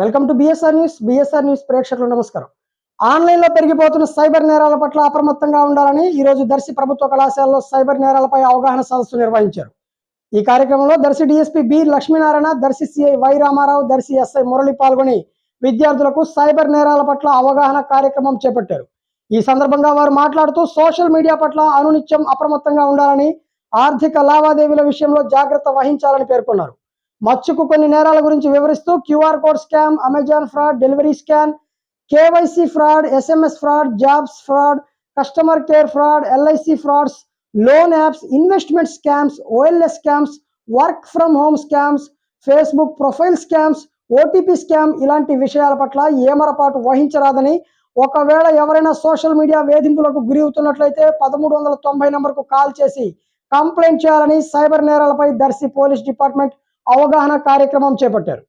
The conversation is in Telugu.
Welcome to BSR news BSR news ప్రేక్షకులు నమస్కారం. ఆన్లైన్లో పెరిగిపోతున్న సైబర్ నేరాల పట్ల అప్రమత్తంగా ఉండాలని ఈ రోజు దర్శి ప్రభుత్వ కళాశాలలో సైబర్ నేరాలపై అవగాహన సదస్సు నిర్వహించారు. ఈ కార్యక్రమంలో Darsi DSP B Lakshminarayana Darsi CI Y Ramarao Darsi SI Murali పాల్గొని విద్యార్థులకు సైబర్ నేరాల పట్ల అవగాహన కార్యక్రమం చేపట్టారు. ఈ సందర్భంగా వారు మాట్లాడుతూ సోషల్ మీడియా పట్ల అనునిత్యం అప్రమత్తంగా ఉండాలని ఆర్థిక లావాదేవీల విషయంలో జాగ్రత్త వహించాలని పేర్కొన్నారు. మచ్చుకు కొన్ని నేరాల గురించి వివరిస్తూ QR code scam Amazon fraud delivery scam KYC fraud SMS fraud jobs fraud customer care fraud LIC frauds loan apps investment scams OLX scams work from home scams Facebook profile scams OTP scam ఇలాంటి విషయాల పట్ల ఏమరపాటు వహించరాదని ఒకవేళ ఎవరైనా సోషల్ మీడియా వేధింపులకు గురి అవుతున్నట్లయితే పదమూడు వందల తొంభై నంబర్కు కాల్ చేసి కంప్లైంట్ చేయాలని సైబర్ నేరాలపై దర్శి పోలీస్ డిపార్ట్మెంట్ అవగాహన కార్యక్రమం చేపట్టారు.